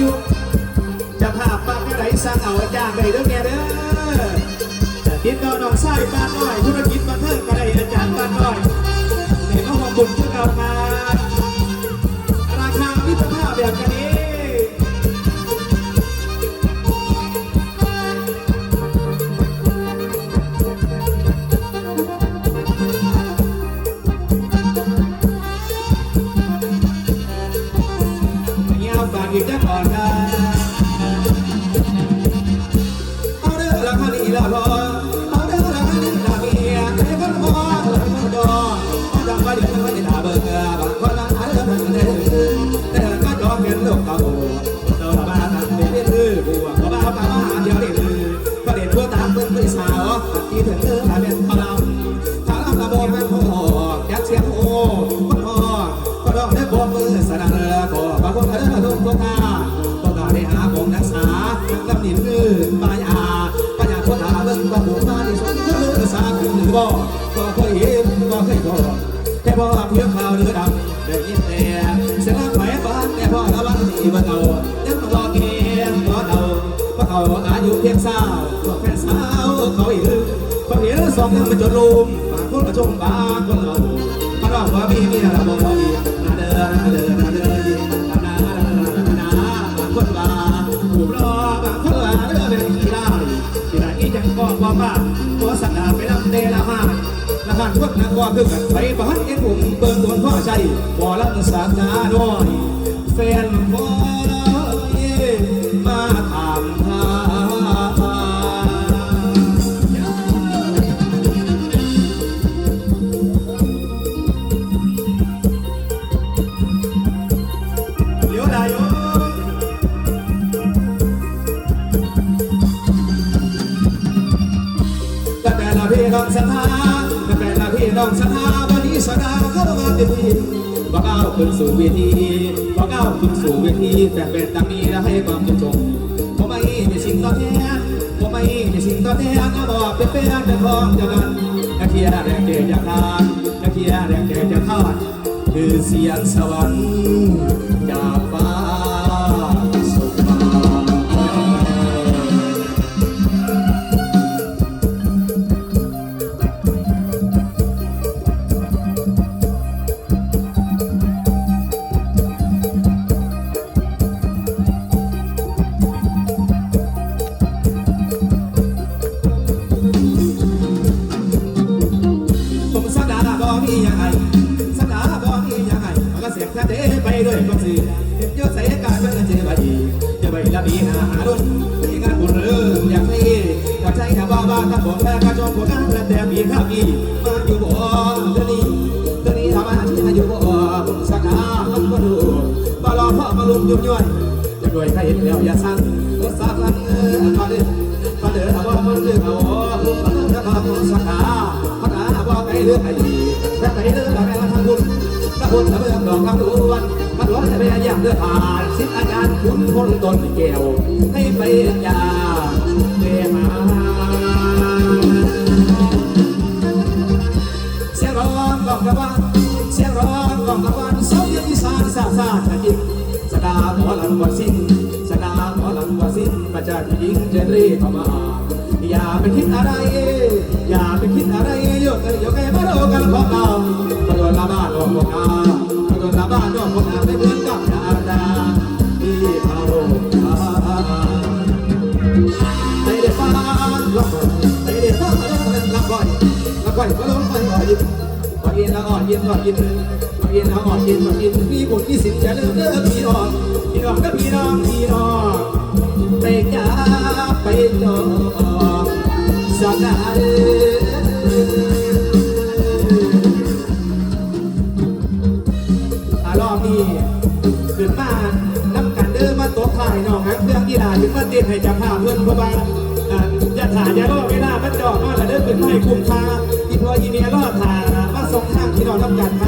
ยุจะภาพปากไหนสร้างเอาจ้างได้เด้อแกเด้อติดต่อน้องชายบ้านน้อยธุรกิ ดอกเห็นลูกเขาเดินมาทางเดินดื้อบัวก็บ้าบ้าบ้าเดียวเด็ดก็เด็ดทั่วตามเบิ่งไม่สาวที่ถึงเธอถ้าเป็นพลังถ้าเราตะโบมันพอยักเสียงโอ้คนพอก็ดอกได้บอกมือสนับเรือก็บางคนก็เดินทุกทุกท่าก็ได้ได้หาของนักษาลำนินคือปายาปัญญาทั่วตาเบิ่งก็บุกมาที่สุดก็รู้สาคือหรือบ่ก็เคยเห็นก็เคยพอแต่พอเพียงข่าวเรือดำ เขาอายุเพียงสาวก็แค่สาวเขาอีกเขาเห็นสองยังมันจนลุมบางคนก็ชมบางคนเราเขาบอกว่ามีเมียเราบอกว่าอีนาเดินนาเดินนาเดินนานานานาบางคนว่าผูรอบางคนว่าเรื่องเป็นกี่ได้กี่ได้อีจังก็ว่าบ้าตัวสักดาไปนำเดละมาละหันพวกนักว่าคือกันไปบ้านเอ็นผมเบิ่งคนพ่อใจบ่ลังสานาน้อยแฟนบ่ พี่น้องศรัทธาแต่ละพี่น้องศรัทธาวันนี้สดาเข้ามาเป็นพี่ก็ก้าวขึ้นสู่เวทีก็ก้าวขึ้นสู่เวทีแต่เป็นตังนี้และให้ความชื่นชมผมไม่มีสิ่งตอบแทนผมไม่มีสิ่งตอบแทนนะบอกเป็นเป็นเป็นของเดียวกันนักเทียแรงเกยจากทานนักเทียแรงเกยจากทานคือเสียงสวรรค์จากฟ้า ก็เสียงแท้เด้ไปด้วยความสื่อเยอะใส่กายมันเจ็บไปจะไปละบีหาหาดุนมีงานบุญเรื่องอย่างนี้ว่าใจนะว่าว่าถ้าผมแพ้ก็จงผมกันแล้วแต่มีข้ามีมาอยู่บ่เดี๋ยวนี้เดี๋ยวนี้ทำอะไรมาอยู่บ่สักดามันก็ดูบ่รอพ่อมาลุมยุ่งย่อยจะด้วยใครเห็นแล้วอย่าสั่งรถสาพันเออมาเด้อมาเด้อถ้าว่ามันเรื่องเอามาเด้อถ้าว่ามันสักดาพระนาว่าไปเรื่องไอ้ดีแค่ไปเรื่อง วนถ้าล้วนจะไปยางเลือดผ่านสิทธิอาจารย์คุณคนตนแก้วให้ไปยาเมมาเสียงร้องกองกระวานเสียงร้องกองกระวานสาวเดียวอีสานซาซาจะจิงสดาหมอลำวันสิ้นสดาหมอลำวันสิ้นประจันหญิงเจนรีเข้ามาอย่าไปคิดอะไร ยยินก่อยยินละอ่อนยินก่อยยินก่อยยินละอ่อนยินก่อยยินมีบุญมีสินจะเลิกเลิกพี่น้องพี่น้องก็พี่น้องพี่น้องไปจ้าไปจอสักการอารอบนี้ขึ้นมาน้ำกันเดินมาตกถ่ายน้องนักเครื่องกีฬาถึงมาเต้นให้จับภาพเพื่อนเพราะว่าอ่าอย่าถ่ายอย่ารอเวลามันจอดมาแล้วเดินขึ้นให้คุ้มค่าที่พอยีเมียรอ ดถ่ายมาส่งทำกันม